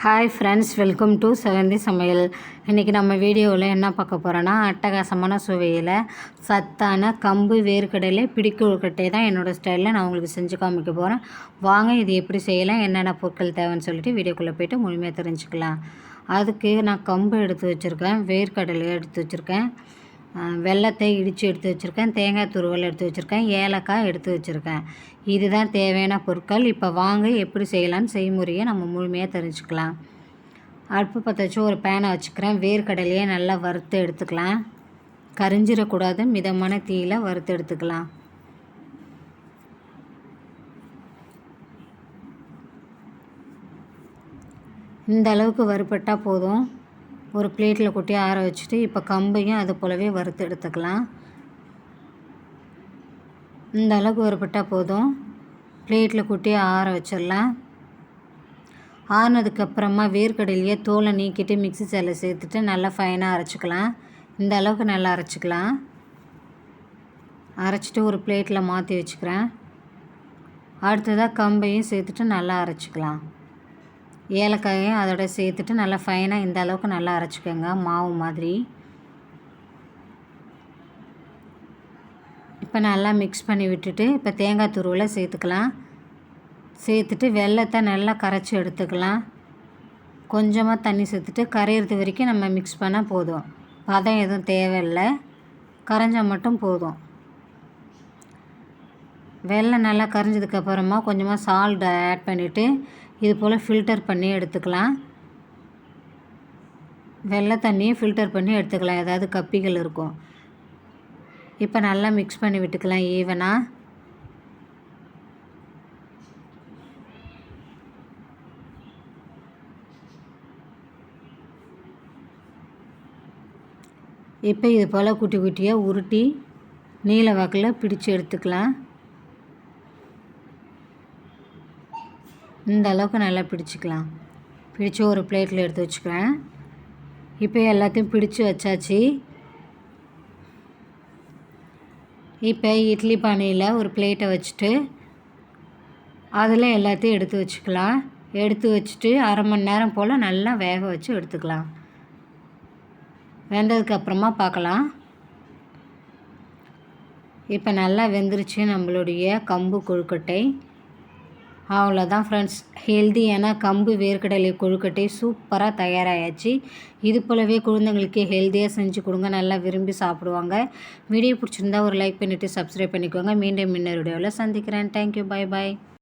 Hi friends welcome to செவந்தி சமையல் இன்றைக்கி நம்ம வீடியோவில் என்ன பார்க்க போகிறோன்னா அட்டகாசமான சுவையில் சத்தான கம்பு வேர்க்கடலை பிடிக்கொழுக்கட்டை தான் என்னோடய ஸ்டைலில் நான் உங்களுக்கு செஞ்சு காமிக்க போகிறேன் வாங்க இது எப்படி செய்யலாம் என்னென்ன பொருட்கள் தேவைன்னு சொல்லிட்டு வீடியோக்குள்ளே போய்ட்டு முழுமையாக தெரிஞ்சுக்கலாம். அதுக்கு நான் கம்பு எடுத்து வச்சுருக்கேன் வேர்க்கடலை எடுத்து வச்சுருக்கேன். வெள்ளத்தை இடித்து எடுத்து வச்சுருக்கேன் தேங்காய் துருவல் எடுத்து வச்சுருக்கேன் ஏலக்காய் எடுத்து வச்சுருக்கேன். இதுதான் தேவையான பொருட்கள். இப்போ வாங்க எப்படி செய்யலான்னு செய்முறையை நம்ம முழுமையாக தெரிஞ்சுக்கலாம். அடுப்பு பற்ற வச்சு ஒரு பேனை வச்சுக்கிறேன். வேர்க்கடலையே நல்லா வறுத்து எடுத்துக்கலாம். கரிஞ்சிடக்கூடாது. மிதமான தீயில் வறுத்து எடுத்துக்கலாம். இந்த அளவுக்கு வறுப்பட்டால் போதும். ஒரு பிளேட்டில் கொட்டி ஆற வச்சுட்டு இப்போ கம்பையும் அது போலவே வறுத்து எடுத்துக்கலாம். இந்த அளவுக்கு வறுப்பட்டால் போதும். பிளேட்டில் கொட்டி ஆற வச்சிடலாம். ஆறினதுக்கப்புறமா வேர்க்கடலையே தோலை நீக்கிட்டு மிக்சி சேலை சேர்த்துட்டு நல்லா ஃபைனாக அரைச்சிக்கலாம். இந்த அளவுக்கு நல்லா அரைச்சிக்கலாம். அரைச்சிட்டு ஒரு பிளேட்டில் மாற்றி வச்சுக்கிறேன். அடுத்ததாக கம்பையும் சேர்த்துட்டு நல்லா அரைச்சிக்கலாம். ஏலக்காயும் அதோட சேர்த்துட்டு நல்லா ஃபைனாக இந்த அளவுக்கு நல்லா அரைச்சிக்கோங்க மாவு மாதிரி. இப்போ நல்லா மிக்ஸ் பண்ணி விட்டுட்டு இப்போ தேங்காய் துருவில் சேர்த்துக்கலாம். சேர்த்துட்டு வெள்ளத்தை நல்லா கரைச்சி எடுத்துக்கலாம். கொஞ்சமாக தண்ணி சேர்த்துட்டு கரையிறது வரைக்கும் நம்ம மிக்ஸ் பண்ணால் போதும். பதம் எதுவும் தேவையில்லை. கரைஞ்சால் மட்டும் போதும். வெள்ளம் நல்லா கரைஞ்சதுக்கப்புறமா கொஞ்சமாக சால்ட் ஆட் பண்ணிவிட்டு இது போல் ஃபில்டர் பண்ணி எடுத்துக்கலாம். வெள்ளை தண்ணியை ஃபில்டர் பண்ணி எடுத்துக்கலாம். ஏதாவது கப்பிகள் இருக்கும். இப்போ நல்லா மிக்ஸ் பண்ணி விட்டுக்கலாம் ஈவனாக இப்போ இது போல் குட்டி குட்டியாக உருட்டி நீல வாக்கில் பிடிச்சு எடுத்துக்கலாம். இந்த அளவுக்கு நல்லா பிடிச்சிக்கலாம். பிடிச்சி ஒரு பிளேட்டில் எடுத்து வச்சுக்கிறேன். இப்போ எல்லாத்தையும் பிடிச்சி வச்சாச்சு. இப்போ இட்லி பானையில் ஒரு பிளேட்டை வச்சுட்டு அதில் எல்லாத்தையும் எடுத்து வச்சுக்கலாம். எடுத்து வச்சுட்டு அரை மணி நேரம் போல் நல்லா வேக வச்சு எடுத்துக்கலாம். வெந்ததுக்கப்புறமா பார்க்கலாம் இப்போ நல்லா வெந்துருச்சு நம்மளுடைய கம்பு கொழுக்கட்டை. அவ்வளோதான் ஃப்ரெண்ட்ஸ் ஹெல்த்தியான கம்பு வேர்க்கடலை கொழுக்கட்டை சூப்பராக தயாராகியாச்சு இது போலவே குழந்தைங்களுக்கு ஹெல்த்தியாக செஞ்சு கொடுங்க. நல்லா விரும்பி சாப்பிடுவாங்க. வீடியோ பிடிச்சிருந்தா ஒரு லைக் பண்ணிவிட்டு சப்ஸ்கிரைப் பண்ணிக்கோங்க. மீண்டும் இன்னொரு வீடியோவில் சந்திக்கிறேன். தேங்க்யூ பாய் பாய்